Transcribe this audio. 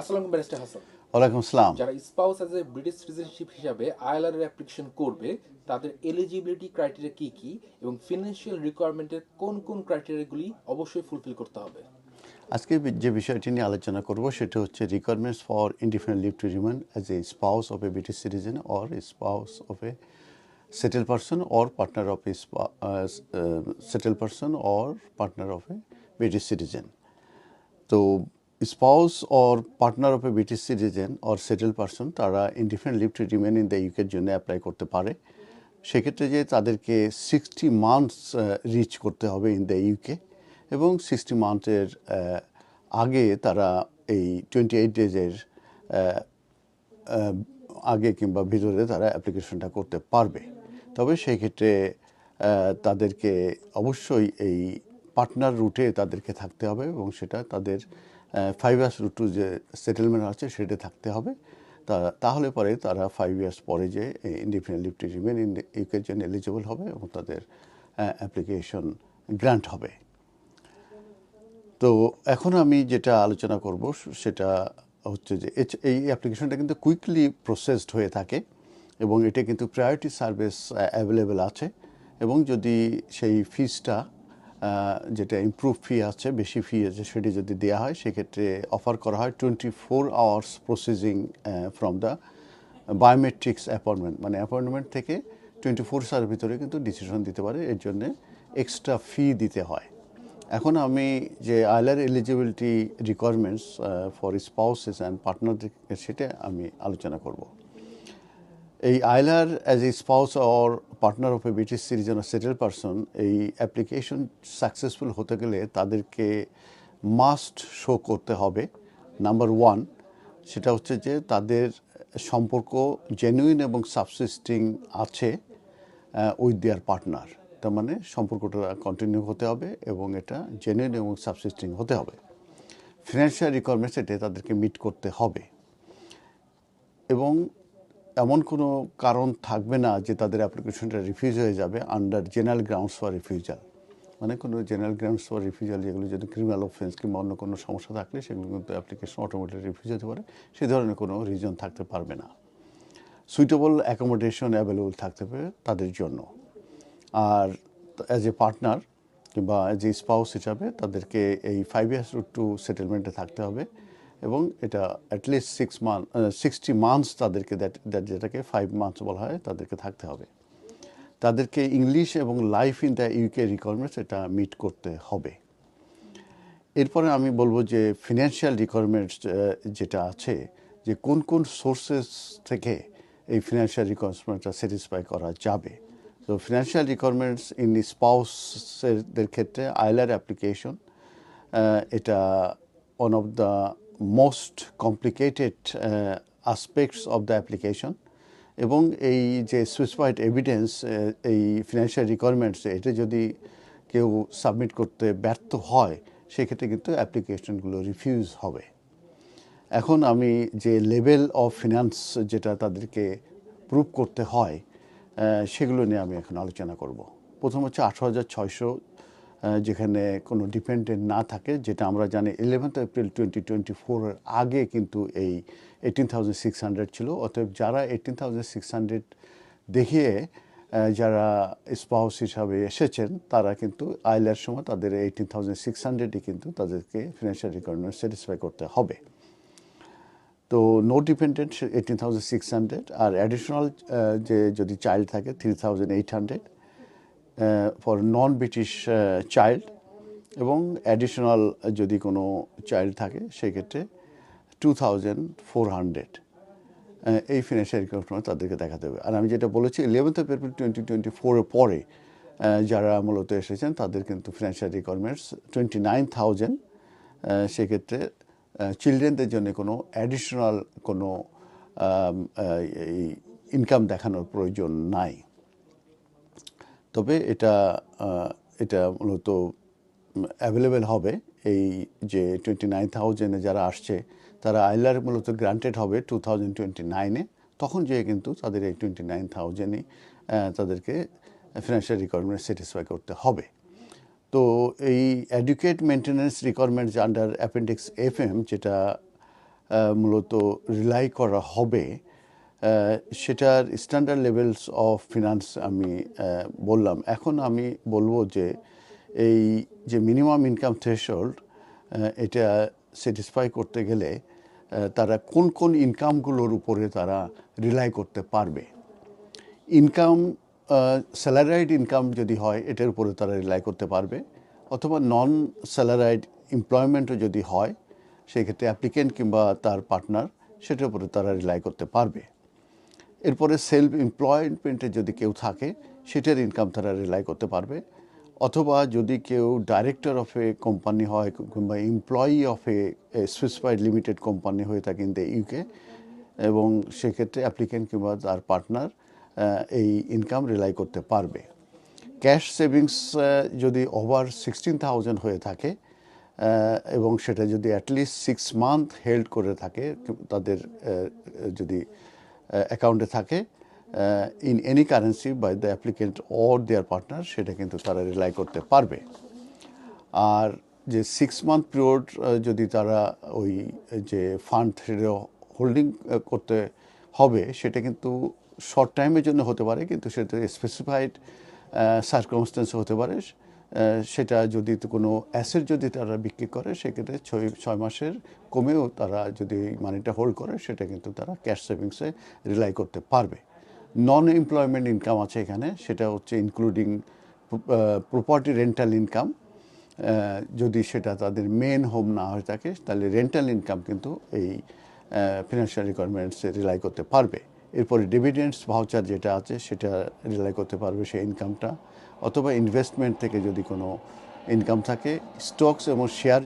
আসসালামু ব্যারিস্টার হাসান। ওয়ালাইকুম আসসালাম। যারা spouse as a British citizenship হিসাবে আইএলআর এর অ্যাপ্লিকেশন করবে তাদের এলিজিবিলিটি ক্রাইটেরিয়া কি কি এবং ফিনান্সিয়াল রিকোয়ারমেন্টের কোন কোন ক্রাইটেরিয়াগুলি অবশ্যই ফুলফিল করতে হবে? আজকে যে বিষয়টি নিয়ে আলোচনা করব সেটা হচ্ছে requirements for indefinite leave to remain as a spouse of a British citizen or spouse of a settle person or partner of a settle person or partner of a British citizen তো spouse or partner of a British citizen or settle person তারা indefinite leave to remain in the ইউকের জন্য apply করতে পারে। সেক্ষেত্রে যে তাদেরকে sixty months reach করতে হবে ইন দ্য ইউকে এবং সিক্সটি মান্থের আগে তারা এই টোয়েন্টি এইট ডেজের আগে কিংবা ভিতরে তারা অ্যাপ্লিকেশনটা করতে পারবে। তবে সেই ক্ষেত্রে তাদেরকে অবশ্যই এই পার্টনার রুটে তাদেরকে থাকতে হবে এবং সেটা তাদের ফাইভ ইয়ার্স টু যে সেটেলমেন্ট আছে, সেটা থাকতে হবে। তা, তাহলে পরে তারা ফাইভ ইয়ার্স পরে যে ইন্ডিপেন্ডেন্ট লিভ রিমেন ইন ইউকের জন্য এলিজিবল হবে এবং তাদের অ্যাপ্লিকেশন গ্রান্ট হবে। তো এখন আমি যেটা আলোচনা করব, সেটা হচ্ছে যে এই অ্যাপ্লিকেশনটা কিন্তু কুইকলি প্রসেসড হয়ে থাকে এবং এটা কিন্তু প্রায়োরিটি সার্ভিস অ্যাভেলেবেল আছে। এবং যদি সেই ফিসটা যেটা ইমপ্রুভ ফি আছে, বেশি ফি আছে, সেটি যদি দেওয়া হয়, সেক্ষেত্রে অফার করা হয় twenty four hours processing from the biometrics appointment মানে অ্যাপয়েন্টমেন্ট থেকে টোয়েন্টি ফোর আওয়ার ভিতরে কিন্তু ডিসিশন দিতে পারে, এর জন্য এক্সট্রা ফি দিতে হয়। এখন আমি যে ILR eligibility requirements for spouses and পার্টনারদের সেটা আমি আলোচনা করব। এই ILR as a spouse or partner of a British citizen settle person এই অ্যাপ্লিকেশন সাকসেসফুল হতে গেলে তাদেরকে মাস্ট শো করতে হবে। নাম্বার ওয়ান সেটা হচ্ছে যে তাদের সম্পর্ক জেনুইন এবং সাবসিস্টিং আছে উইথ দেয়ার পার্টনার তার মানে সম্পর্কটা কন্টিনিউ হতে হবে এবং এটা জেনুইন এবং সাবসিস্টিং হতে হবে। ফিনান্সিয়াল রিকোয়ারমেন্টস এটা তাদেরকে মিট করতে হবে। এবং এমন কোনো কারণ থাকবে না যে তাদের অ্যাপ্লিকেশনটা রিফিউজ হয়ে যাবে under general grounds for refusal মানে কোনো জেনারেল গ্রাউন্ডস ফর রিফিউজাল যেগুলো যদি ক্রিমিনাল অফেন্স কিংবা অন্য কোনো সমস্যা থাকলে সেগুলো কিন্তু অ্যাপ্লিকেশন অটোমেটিক রিফিউজ হতে পারে। সেই ধরনের কোনো রিজন থাকতে পারবে না। সুইটেবল অ্যাকোমোডেশন অ্যাভেলেবল থাকতে হবে তাদের জন্য। আর অ্যাজ এ পার্টনার কিংবা অ্যাজ এ স্পাউস হিসাবে তাদেরকে এই ফাইভ ইয়ার্স টু সেটেলমেন্টে থাকতে হবে। এবং এটা at least six month sixty months তাদেরকে দ্যাট যেটাকে ফাইভ মান্থস বলা হয়, তাদেরকে থাকতে হবে। তাদেরকে ইংলিশ এবং life in the UK requirements এটা মিট করতে হবে। এরপরে আমি বলব যে ফিনান্সিয়াল রিকোয়ারমেন্টস যেটা আছে, যে কোন কোন সোর্সেস থেকে এই ফিনান্সিয়াল রিকোয়ারমেন্টটা স্যাটিসফাই করা যাবে। তো ফিনান্সিয়াল রিকোয়ারমেন্টস ইন স্পাউসের ক্ষেত্রে আইলার অ্যাপ্লিকেশন এটা one of the most complicated aspects of the application এবং এই যে সুইসপাইড এভিডেন্স এই ফিনান্সিয়াল রিকোয়ারমেন্টস এটা যদি কেউ সাবমিট করতে ব্যর্থ হয়, সেক্ষেত্রে কিন্তু অ্যাপ্লিকেশনগুলো রিফিউজ হবে। এখন আমি যে লেভেল অফ ফিনান্স যেটা তাদেরকে প্রুভ করতে হয় সেগুলো নিয়ে আমি এখন আলোচনা করব। প্রথম হচ্ছে আঠারো হাজার ছয়শো যেখানে কোনো ডিপেন্ডেন্ট না থাকে, যেটা আমরা জানি ইলেভেন্থ এপ্রিল টোয়েন্টি টোয়েন্টি ফোরের আগে কিন্তু এই এইটিন থাউজেন্ড সিক্স হান্ড্রেড ছিল। অতএব যারা এইটিন থাউজেন্ড সিক্স হান্ড্রেড দেখিয়ে যারা স্পাউস হিসাবে এসেছেন, তারা কিন্তু আইলার সময় তাদের এইটিন থাউজেন্ড সিক্স হান্ড্রেডই কিন্তু তাদেরকে ফিনান্সিয়াল রিকোয়ারমেন্ট স্যাটিসফাই করতে হবে। তো no dependent eighteen thousand six hundred আর অ্যাডিশনাল যে যদি চাইল্ড থাকে three thousand eight hundred for non British child এবং অ্যাডিশনাল যদি কোনো চাইল্ড থাকে, সেক্ষেত্রে টু থাউজেন্ড ফোর হান্ড্রেড এই ফিনান্সিয়াল রিকোয়ারমেন্ট তাদেরকে দেখাতে হবে। আর আমি যেটা বলেছি eleventh of April twenty twenty ফোরের পরে যারা মূলত এসেছেন, তাদের কিন্তু financial requirements twenty nine thousand সেক্ষেত্রে চিলড্রেনদের জন্য কোনো অ্যাডিশনাল কোনো ইনকাম দেখানোর প্রয়োজন নাই। তবে এটা এটা মূলত অ্যাভেলেবেল হবে। এই যে টোয়েন্টি নাইন থাউজেন্ডে যারা আসছে, তারা আইলার মূলত গ্রান্টেড হবে টু থাউজেন্ড টোয়েন্টি নাইনে তখন যেয়ে কিন্তু তাদের এই টোয়েন্টি নাইন থাউজেন্ডই তাদেরকে ফিনান্সিয়াল রিকোয়ারমেন্ট স্যাটিসফাই করতে হবে। তো এই adequate maintenance requirements under appendix F M যেটা মূলত রিলাই করা হবে সেটার স্ট্যান্ডার্ড লেভেলস অফ ফিনান্স আমি বললাম। এখন আমি বলব যে এই যে মিনিমাম ইনকাম থ্রেশহোল্ড এটা স্যাটিসফাই করতে গেলে তারা কোন কোন ইনকামগুলোর উপরে তারা রিলাই করতে পারবে। ইনকাম স্যালারাইড ইনকাম যদি হয়, এটার উপরে তারা রিলাই করতে পারবে। অথবা নন স্যালারাইড এমপ্লয়মেন্টও যদি হয়, সেক্ষেত্রে অ্যাপ্লিকেন্ট কিংবা তার পার্টনার সেটার উপরে তারা রিলাই করতে পারবে। এরপরে সেলফ এমপ্লয়মেন্টে যদি কেউ থাকে, সেটার ইনকাম তারা রিলাই করতে পারবে। অথবা যদি কেউ ডাইরেক্টর অফ এ কোম্পানি হয় কিংবা employee of a specified limited company হয়ে থাকে ইন দ্য ইউকে এবং সেক্ষেত্রে অ্যাপ্লিকেন্ট কিংবা তার পার্টনার এই ইনকাম রিলাই করতে পারবে। ক্যাশ সেভিংস যদি ওভার সিক্সটিন থাউজেন্ড হয়ে থাকে এবং সেটা যদি অ্যাটলিস্ট সিক্স মান্থ হেল্ড করে থাকে, তাদের যদি অ্যাকাউন্টে থাকে in any currency by the applicant or their partner সেটা কিন্তু তারা রিলাই করতে পারবে। আর যে সিক্স মান্থ পিরিয়ড যদি তারা ওই, যে ফান্ড হোল্ডিং করতে হবে, সেটা কিন্তু শর্ট টাইমের জন্য হতে পারে, কিন্তু সেটা স্পেসিফাইড সার্কমস্টেন্স হতে পারে। সেটা যদি কোনো অ্যাসেট যদি তারা বিক্রি করে, সেক্ষেত্রে ছয় ছয় মাসের কমেও তারা যদি মানিটা হোল্ড করে, সেটা কিন্তু তারা ক্যাশ সেভিংসে রিলাই করতে পারবে। নন এমপ্লয়মেন্ট ইনকাম আছে এখানে, সেটা হচ্ছে ইনক্লুডিং প্রপার্টি রেন্টাল ইনকাম যদি সেটা তাদের মেন হোম না হয়ে থাকে, তাহলে রেন্টাল ইনকাম কিন্তু এই ফিনান্সিয়াল রিকোয়ারমেন্টসে রিলাই করতে পারবে। এরপরে ডিভিডেন্ডস ভাউচার যেটা আছে, সেটা রিলাই করতে পারবে সেই ইনকামটা অথবা ইনভেস্টমেন্ট থেকে যদি কোনো ইনকাম থাকে স্টকস এবং শেয়ার